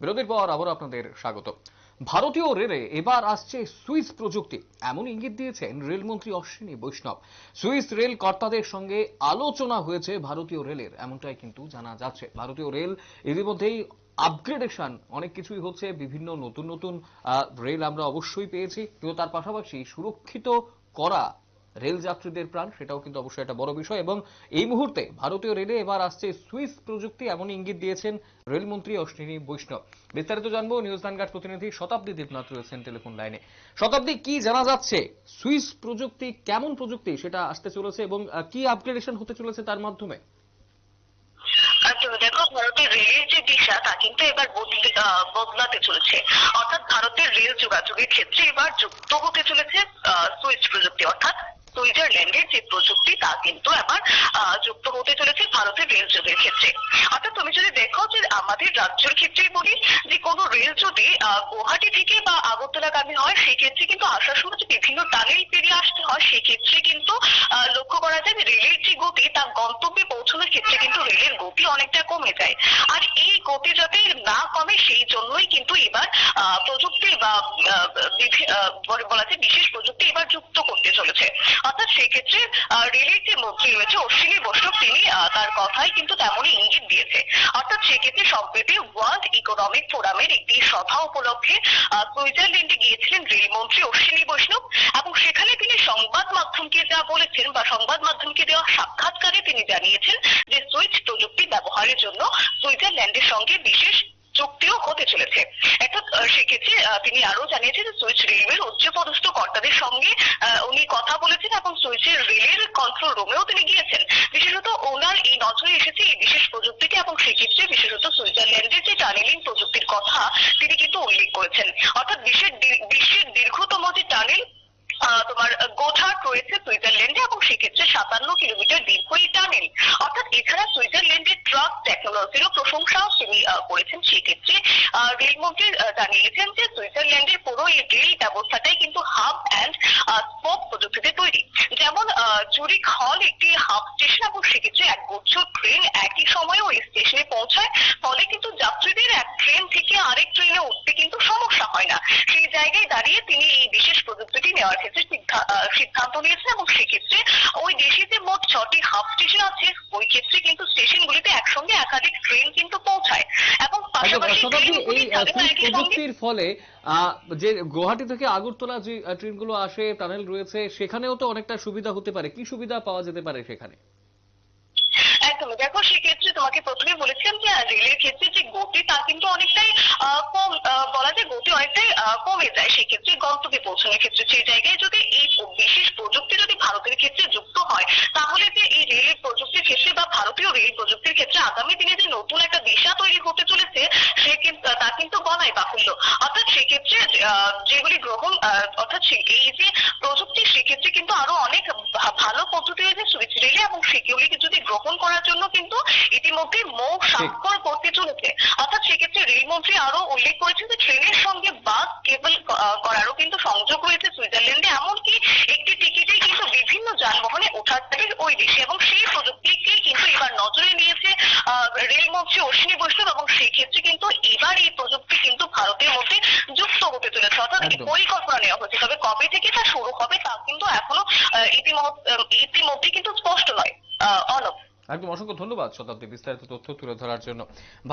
বিরতির পর আবার আপনাদের স্বাগত। ভারতীয় রেলে এবার আসছে সুইস প্রযুক্তি। এমন ইঙ্গিত দিয়েছেন রেলমন্ত্রী অশ্বিনী বৈষ্ণব। সুইস রেল কর্তাদের সঙ্গে আলোচনা হয়েছে ভারতীয় রেলের, এমনটাই কিন্তু জানা যাচ্ছে। ভারতীয় রেল ইতিমধ্যেই আপগ্রেডেশন অনেক কিছুই হচ্ছে, বিভিন্ন নতুন নতুন রেল আমরা অবশ্যই পেয়েছি, কিন্তু তার পাশাপাশি সুরক্ষিত করা রেল যাত্রীদের প্রাণ, সেটাও কিন্তু অবশ্যই একটা বড় বিষয়। এবং এই মুহূর্তে ভারতীয় রেলে এবার আসছে সুইস প্রযুক্তি এমন ইঙ্গিত দিয়েছেন রেলমন্ত্রী অশ্বিনী বৈষ্ণব। বিস্তারিত জানব, নিউজ গার্ড প্রতিনিধি শতাব্দী দেবনাথ রয়েছেন টেলিফোন লাইনে। শতাব্দী, কি জানা যাচ্ছে? সুইস প্রযুক্তি কেমন প্রযুক্তি? সেটা আসতে চলেছে এবং কি আপগ্রেডেশন হতে চলেছে তার মাধ্যমে? দেখো, ভারতের রেলের যে দিশা, তা কিন্তু এবার বদলাতে চলেছে। অর্থাৎ ভারতের রেল যোগাযোগের ক্ষেত্রে এবার যুক্ত হতে চলেছে সুইচ প্রযুক্তি, অর্থাৎ সুইজারল্যান্ডের যে প্রযুক্তি তা কিন্তু আহ, যুক্ত হতে চলেছে ভারতের রেল যোগের ক্ষেত্রে অর্থাৎ তুমি যদি দেখো যে আমাদের রাজ্যের ক্ষেত্রেই বলি যে কোনো রেল যদি গুয়াহাটি থেকে বা আগরতলাগামী হয় সেই ক্ষেত্রে কিন্তু আসার সময় যে বিভিন্ন টানেল পেরিয়ে আসতে হয় সেই ক্ষেত্রে কিন্তু লক্ষ্য করা যায় যে রেলের যে গতি তা গন্তব্যে পৌঁছানোর ক্ষেত্রে কিন্তু রেলের গতি অনেকটা কমে যায়। আর এই গতি যাতে না কমে সেই জন্যই কিন্তু এবার প্রযুক্তি বা বলে- যায় বিশেষ প্রযুক্তি এবার যুক্ত করতে চলেছে। অর্থাৎ সেই ক্ষেত্রে আহ, রেলের যে মন্ত্রী রয়েছে অশ্বিনী বৈষ্ণব তিনি তার কথাই কিন্তু তেমনই ইঙ্গিত দিয়েছে। অর্থাৎ সেক্ষেত্রে সম্প্রতি ওয়ার্ল্ড ইকোনমিক ফোরামের একটি সভা উপলক্ষে সুইজারল্যান্ডে গিয়েছিলেন রেলমন্ত্রী অশ্বিনী বৈষ্ণব এবং সেখানে তিনি সংবাদ মাধ্যমকে যা বলেছেন বা সংবাদ মাধ্যমকে দেওয়া সাক্ষাৎকারে তিনি জানিয়েছেন যে সুইচ প্রযুক্তি ব্যবহারের জন্য সুইজারল্যান্ডের সঙ্গে বিশেষ চুক্তিও হতে চলেছে। অর্থাৎ সেক্ষেত্রে তিনি আরও জানিয়েছেন যে সুইচ রেলওয়ের উচ্চপদস্থ কর্তাদের সঙ্গে উনি কথা বলেছেন এবং সুইচের রেলের কন্ট্রোল রুমেও তিনি গিয়েছেন বিশেষত ওনার এই নজরে এসেছে এই বিশেষ সেক্ষেত্রে বিশেষত সুইজারল্যান্ডের যে টানেলিং প্রযুক্তির কথা, তিনি কিন্তু উল্লেখ করেছেন। অর্থাৎ বিশ্বের বিশ্বের দীর্ঘতম যে টানেল তোমার গোথার্ট রয়েছে সুইজারল্যান্ডে এবং সেক্ষেত্রে সাতান্ন কিলোমিটার দীর্ঘ এই টানেল। অর্থাৎ এছাড়া সুইজারল্যান্ডের ট্রাক টেকনোলজিরও প্রশংসাও তিনি করেছেন। সেক্ষেত্রে রেলমন্ত্রী জানিয়েছেন যে সুইজারল্যান্ডের পুরো এই রেল ব্যবস্থাটাই কিন্তু হাব অ্যান্ড স্পোক প্রযুক্তিতে তৈরি। জুরিক হল একটি হাব স্টেশন এবং সেক্ষেত্রে এক গুচ্ছ ট্রেন একই সময়ে ওই স্টেশনে পৌঁছায়, ফলে কিন্তু যাত্রীদের এক ট্রেন থেকে আরেক ট্রেনে উঠতে কিন্তু সমস্যা হয় না। সেই জায়গায় দাঁড়িয়ে তিনি এই বিশেষ প্রযুক্তিটি নেওয়ার ক্ষেত্রে সিদ্ধা- সিদ্ধান্ত নিয়েছেন এবং সেক্ষেত্রে ওই দেশে মোট ছটি হাব স্টেশন আছে। ওই ক্ষেত্রে কিন্তু স্টেশনগুলিতে একসঙ্গে একাধিক ট্রেন কিন্তু পৌঁছায়। এবং সঙ্গে প্রযুক্তির ফলে যে গুয়াহাটি থেকে আগরতলা যে ট্রেনগুলো আসে টানেল রয়েছে সেখানেও তো অনেকটা সুবিধা হতে পারে। কি সুবিধা পাওয়া যেতে পারে সেখানে? একদমই। দেখো সেক্ষেত্রে তোমাকে প্রথমে বলেছিলাম যে রেলের ক্ষেত্রে যে গতি তা কিন্তু অনেকটাই আহ, কম বলা যায় গতি অনেকটাই কমে যায়। সেক্ষেত্রে গন্তব্যে পৌঁছানোর ক্ষেত্রে সেই জায়গায় যদি এই বিশেষ প্রযুক্তি যদি ভারতের ক্ষেত্রে যুক্ত হয় তাহলে যে এই রেলের প্রযুক্তির ক্ষেত্রে বা ভারতীয় রেল প্রযুক্তির ক্ষেত্রে আগামী দিনে যে নতুন একটা দিশা তৈরি হতে চলেছে সে তা কিন্তু বলাই বাহুল্য। অর্থাৎ সেক্ষেত্রে যেগুলি গ্রহণ অর্থাৎ এই যে প্রযুক্তি সেক্ষেত্রে কিন্তু আরও অনেক ভালো পদ্ধতি রয়েছে সুইচ রেলে এবং সেগুলিকে যদি গ্রহণ করার জন্য কিন্তু ইতিমধ্যে মৌ স্বাক্ষর করতে চলেছে। অর্থাৎ সেক্ষেত্রে রেলমন্ত্রী আরও উল্লেখ করেছেন যে ট্রেনের সঙ্গে বাস কেবল আহ, করারও কিন্তু সংযোগ রয়েছে সুইজারল্যান্ডে এমনকি একটি টিকিটেই কিন্তু বিভিন্ন যানবাহনে ওঠার থাকে ওই দেশে এবং সেই প্রযুক্তিকেই কিন্তু এবার নজরে নিয়েছে রেলমন্ত্রী অশ্বিনী বৈষ্ণব এবং সেই ক্ষেত্রে কিন্তু এবার এই প্রযুক্তি কিন্তু ভারতের মধ্যে যুক্ত হতে চলেছে। অর্থাৎ পরিকল্পনা নেওয়া হয়েছে তবে কবে থেকে তা শুরু হবে তা কিন্তু এখনও ইতিমধ্যে কিন্তু স্পষ্ট নয়। অনব একদম অসংখ্য ধন্যবাদ শতাব্দী বিস্তারিত তথ্য তুলে ধরার জন্য।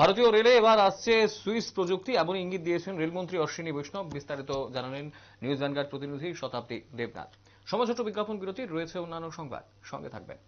ভারতীয় রেলে এবার আসছে সুইস প্রযুক্তি। এমন ইঙ্গিত দিয়েছেন রেলমন্ত্রী অশ্বিনী বৈষ্ণব। বিস্তারিত জানালেন নিউজ ভ্যানগার্ড প্রতিনিধি শতাব্দী দেবনাথ। সমাজ ছোট বিজ্ঞাপন বিরতি রয়েছে অন্যান্য সংবাদ। সঙ্গে থাকবেন।